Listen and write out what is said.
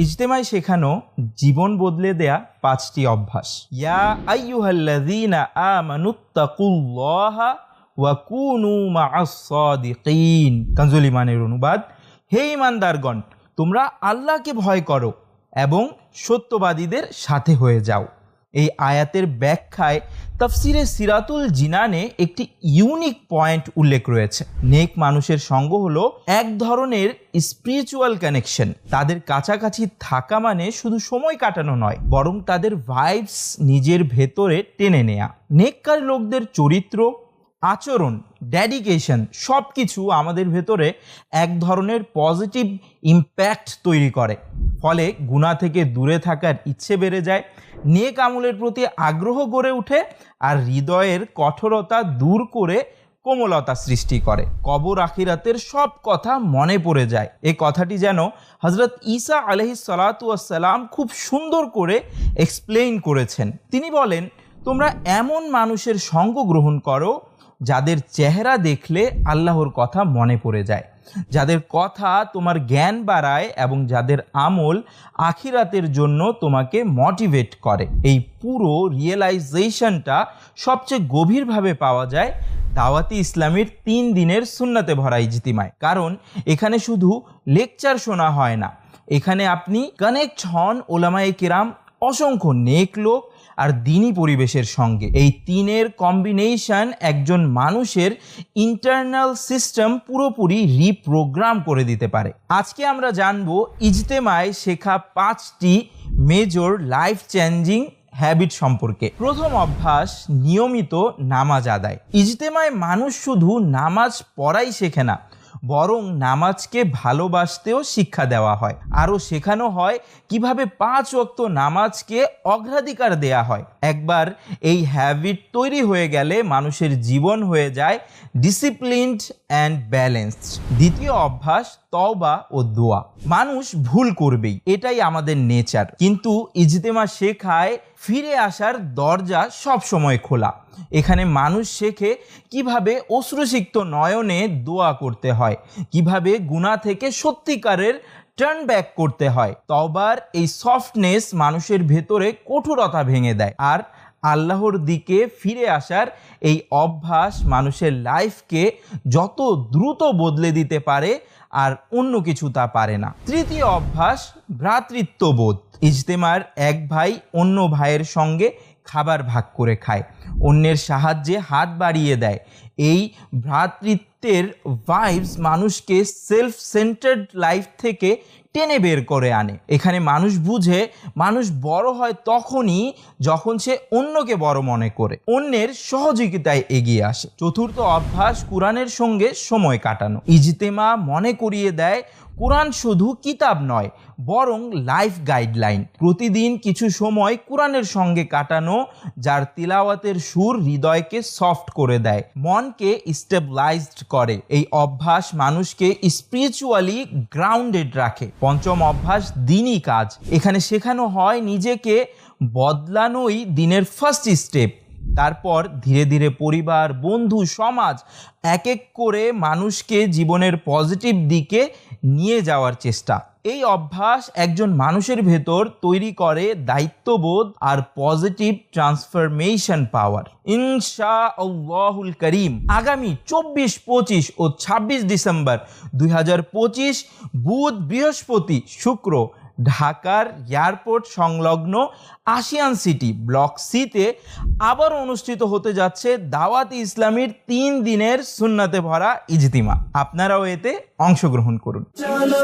ইজতেমায় শেখানো জীবন বদলে দেয়া পাঁচটি অভ্যাস। ইয়া আইয়ুহাল্লাযীনা আমানুত্তাকুল্লাহা ওয়া কুনু মা'আস সাদিকিন। কানজুল ইমানের অনুবাদ, হে ইমানদারগণ তোমরা আল্লাহকে ভয় করো এবং সত্যবাদীদের সাথে হয়ে যাও। এই আয়াতের ব্যাখ্যায় তাফসিরে সিরাতুল জিনানে একটি ইউনিক পয়েন্ট উল্লেখ রয়েছে। নেক মানুষের সঙ্গ হলো এক ধরনের স্পিরিচুয়াল কানেকশন তাদের কাছাকাছি থাকা মানে শুধু সময় কাটানো নয়, বরং তাদের ভাইবস নিজের ভেতরে টেনে নেয়া। নেককার লোকদের চরিত্র, আচরণ ডেডিকেশন সব কিছু আমাদের ভেতরে এক ধরনের পজিটিভ ইম্প্যাক্ট তৈরি করে। ফলে গুণা থেকে দূরে থাকার ইচ্ছে বেড়ে যায়। নেক আমলের প্রতি আগ্রহ গড়ে ওঠে আর হৃদয়ের কঠোরতা দূর করে কোমলতা সৃষ্টি করে। কবর আখিরাতের সব কথা মনে পড়ে যায়। এ কথাটি যেন হজরত ঈসা আলহি সালাতাম খুব সুন্দর করে এক্সপ্লেইন করেছেন। তিনি বলেন, তোমরা এমন মানুষের সঙ্গ গ্রহণ করো, যাদের চেহারা দেখলে আল্লাহর কথা মনে পড়ে যায়। যাদের কথা তোমার জ্ঞান বাড়ায় এবং যাদের আমল আখিরাতের জন্য তোমাকে মোটিভেট করে। এই পুরো রিয়েলাইজেশনটা সবচেয়ে গভীরভাবে পাওয়া যায় দাওয়াতি ইসলামের তিন দিনের সুন্নাতে ভরা ইজতিমায়। কারণ এখানে শুধু লেকচার শোনা হয় না। এখানে আপনি কানেক্ট হন ওলামায়ে কিরাম অসংখ্য নেক লোক আর দিনী পরিবেশের সঙ্গে। এই তিনের কম্বিনেশন একজন মানুষের ইন্টারনাল সিস্টেম পুরোপুরি রিপ্রোগ্রাম করে দিতে পারে। আজকে আমরা জানব ইজতেমায় শেখা পাঁচটি মেজর লাইফ চেঞ্জিং হ্যাবিট সম্পর্কে। প্রথম অভ্যাস, নিয়মিত নামাজ আদায়। ইজতেমায় মানুষ শুধু নামাজ পড়াই শেখে না বরং নামাজকে ভালোবাসতেও শিক্ষা দেওয়া হয়। আরও শেখানো হয় কীভাবে পাঁচ ওয়াক্ত নামাজকে অগ্রাধিকার দেয়া হয়। একবার এই হ্যাবিট তৈরি হয়ে গেলে মানুষের জীবন হয়ে যায় ডিসিপ্লিনড অ্যান্ড ব্যালেন্সড। দ্বিতীয় অভ্যাস তওবা ও দোয়া। মানুষ ভুল করবেই, এটাই আমাদের নেচার। কিন্তু ইজতেমা শেখায় ফিরে আসার দরজা সব সময় খোলা। এখানে মানুষ শেখে কীভাবে অশ্রুসিক্ত নয়নে দোয়া করতে হয়, কীভাবে গুণা থেকে সত্যিকারের টার্ন ব্যাক করতে হয়। তবার এই সফটনেস মানুষের ভেতরে কঠোরতা ভেঙে দেয়। আর আল্লাহর দিকে ফিরে আসার এই অভ্যাস মানুষের লাইফকে যত দ্রুত বদলে দিতে পারে আর অন্য কিছু তা পারে না। তৃতীয় অভ্যাস ভ্রাতৃত্ববোধ। ইজতেমার এক ভাই অন্য ভাইয়ের সঙ্গে খাবার ভাগ করে খায়। অন্যের সাহায্যে হাত বাড়িয়ে দেয়। এই ভ্রাতৃত্বের ভাইবস মানুষকে সেলফ সেন্টার্ড লাইফ থেকে টেনে বের করে আনে। এখানে মানুষ বুঝে, মানুষ বড় হয় তখনই যখন সে অন্যকে বড় মনে করে। অন্যের সহযোগিতায় এগিয়ে আসে। চতুর্থ অভ্যাস, কোরআনের সঙ্গে সময় কাটানো। ইজতেমা মনে করিয়ে দেয়, কোরআন শুধু কিতাব নয়, বরং লাইফ গাইডলাইন। প্রতিদিন কিছু সময় কোরআনের সঙ্গে কাটানো, যার তিলাওয়াতের সুর হৃদয়কে সফট করে দেয়, মনকে স্টেবলাইজড করে। এই অভ্যাস মানুষকে স্পিরিচুয়ালি গ্রাউন্ডেড রাখে। পঞ্চম অভ্যাস, দিনই কাজ। এখানে শেখানো হয় নিজেকে বদলানোই দিনের ফার্স্ট স্টেপ তারপর ধীরে ধীরে পরিবার, বন্ধু, সমাজ এক এক করে মানুষকে জীবনের পজিটিভ দিকে নিয়ে যাওয়ার চেষ্টা। এই অভ্যাস একজন মানুষের ভেতর তৈরি করে দায়িত্ববোধ আর পজিটিভ ট্রান্সফরমেশন পাওয়ার ইনশা আল্লাহুল করিম। আগামী চব্বিশ, পঁচিশ ও ছাব্বিশ ডিসেম্বর দুই হাজার পঁচিশ বুধ বৃহস্পতি শুক্র ঢাকার এয়ারপোর্ট সংলগ্ন আশিয়ান সিটি ব্লক সিতে আবার অনুষ্ঠিত হতে যাচ্ছে দাওয়াত ইসলামীর তিন দিনের সুন্নাতে ভরা ইজতিমা। আপনারাও এতে অংশগ্রহণ করুন। চলো